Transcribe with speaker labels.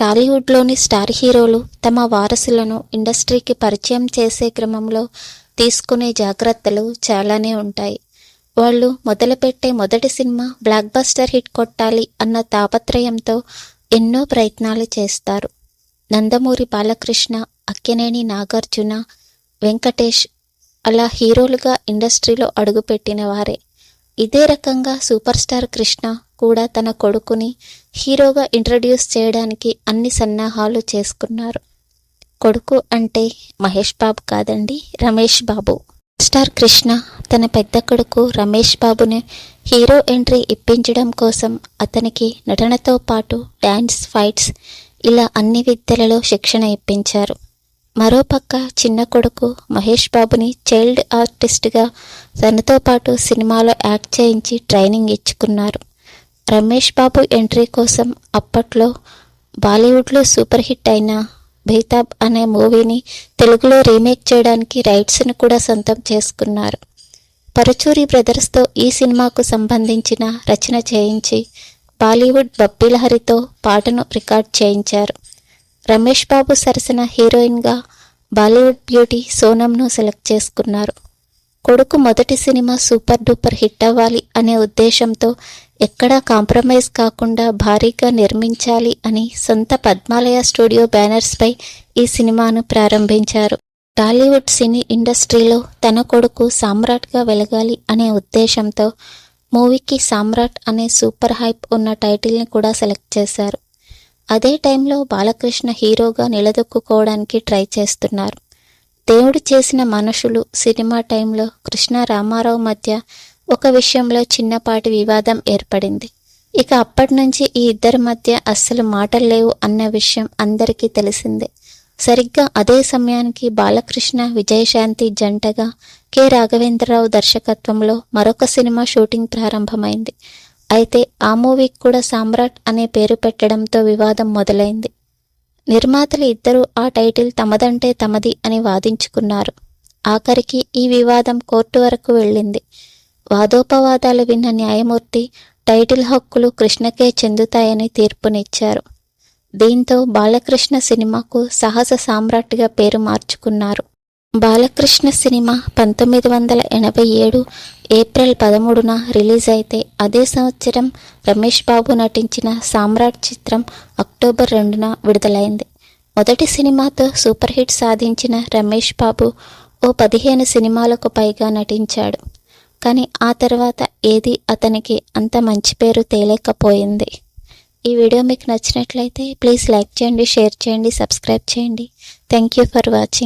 Speaker 1: టాలీవుడ్లోని star హీరోలు తమ వారసులను ఇండస్ట్రీకి పరిచయం చేసే క్రమంలో తీసుకునే జాగ్రత్తలు చాలానే ఉంటాయి. వాళ్ళు మొదలుపెట్టే మొదటి సినిమా బ్లాక్ బస్టర్ హిట్ కొట్టాలి అన్న తాపత్రయంతో ఎన్నో ప్రయత్నాలు చేస్తారు. నందమూరి బాలకృష్ణ అక్కినేని నాగార్జున వెంకటేష్ అలా హీరోలుగా ఇండస్ట్రీలో అడుగుపెట్టిన వారే. ఇదే రకంగా సూపర్ స్టార్ కృష్ణ కూడా తన కొడుకుని హీరోగా ఇంట్రడ్యూస్ చేయడానికి అన్ని సన్నాహాలు చేసుకున్నారు. కొడుకు అంటే మహేష్ బాబు కాదండి రమేష్ బాబు. స్టార్ కృష్ణ తన పెద్ద కొడుకు రమేష్ బాబుని హీరో ఎంట్రీ ఇప్పించడం కోసం అతనికి నటనతో పాటు డ్యాన్స్ ఫైట్స్ ఇలా అన్ని విద్యలలో శిక్షణ ఇప్పించారు. మరోపక్క చిన్న కొడుకు మహేష్ బాబుని చైల్డ్ ఆర్టిస్ట్గా తనతో పాటు సినిమాలో యాక్ట్ చేయించి ట్రైనింగ్ ఇచ్చుకున్నారు. రమేష్ బాబు ఎంట్రీ కోసం అప్పట్లో బాలీవుడ్లో సూపర్ హిట్ అయిన బేతాబ్ అనే మూవీని తెలుగులో రీమేక్ చేయడానికి రైట్స్ను కూడా సొంతం చేసుకున్నారు. పరచూరి బ్రదర్స్తో ఈ సినిమాకు సంబంధించిన రచన చేయించి బాలీవుడ్ బబ్బిలహరితో పాటను రికార్డ్ చేయించారు. రమేష్ బాబు సరసన హీరోయిన్గా బాలీవుడ్ బ్యూటీ సోనంను సెలెక్ట్ చేసుకున్నారు. కొడుకు మొదటి సినిమా సూపర్ డూపర్ హిట్ అవ్వాలి అనే ఉద్దేశంతో ఎక్కడా కాంప్రమైజ్ కాకుండా భారీగా నిర్మించాలి అని సొంత పద్మాలయ స్టూడియో బ్యానర్స్పై ఈ సినిమాను ప్రారంభించారు. టాలీవుడ్ సినీ ఇండస్ట్రీలో తన కొడుకు సామ్రాట్గా వెలగాలి అనే ఉద్దేశంతో మూవీకి సామ్రాట్ అనే సూపర్ హైప్ ఉన్న టైటిల్ని కూడా సెలెక్ట్ చేశారు. అదే టైంలో బాలకృష్ణ హీరోగా నిలదొక్కుకోవడానికి ట్రై చేస్తున్నారు. దేవుడు చేసిన మనుషులు సినిమా టైంలో కృష్ణ రామారావు మధ్య ఒక విషయంలో చిన్నపాటి వివాదం ఏర్పడింది. ఇక అప్పటి నుంచి ఈ ఇద్దరి మధ్య అస్సలు మాటలు లేవు అన్న విషయం అందరికీ తెలిసిందే. సరిగ్గా అదే సమయానికి బాలకృష్ణ విజయశాంతి జంటగా కె. రాఘవేంద్రరావు దర్శకత్వంలో మరొక సినిమా షూటింగ్ ప్రారంభమైంది. అయితే ఆ మూవీకి కూడా సామ్రాట్ అనే పేరు పెట్టడంతో వివాదం మొదలైంది. నిర్మాతలు ఇద్దరూ ఆ టైటిల్ తమదంటే తమది అని వాదించుకున్నారు. ఆఖరికి ఈ వివాదం కోర్టు వరకు వెళ్ళింది. వాదోపవాదాలు విన్న న్యాయమూర్తి టైటిల్ హక్కులు కృష్ణకే చెందుతాయని తీర్పునిచ్చారు. దీంతో బాలకృష్ణ సినిమాకు సాహస సామ్రాట్గా పేరు మార్చుకున్నారు. బాలకృష్ణ సినిమా పంతొమ్మిది వందల ఎనభై ఏడు ఏప్రిల్ పదమూడున రిలీజ్ అయితే అదే సంవత్సరం రమేష్ బాబు నటించిన సామ్రాట్ చిత్రం అక్టోబర్ రెండున విడుదలైంది. మొదటి సినిమాతో సూపర్ హిట్ సాధించిన రమేష్ బాబు ఓ పదిహేను సినిమాలకు పైగా నటించాడు. కానీ ఆ తర్వాత ఏది అతనికి అంత మంచి పేరు తేలేకపోయింది. ఈ వీడియో మీకు నచ్చినట్లయితే ప్లీజ్ లైక్ చేయండి షేర్ చేయండి సబ్స్క్రైబ్ చేయండి. Thank you for watching.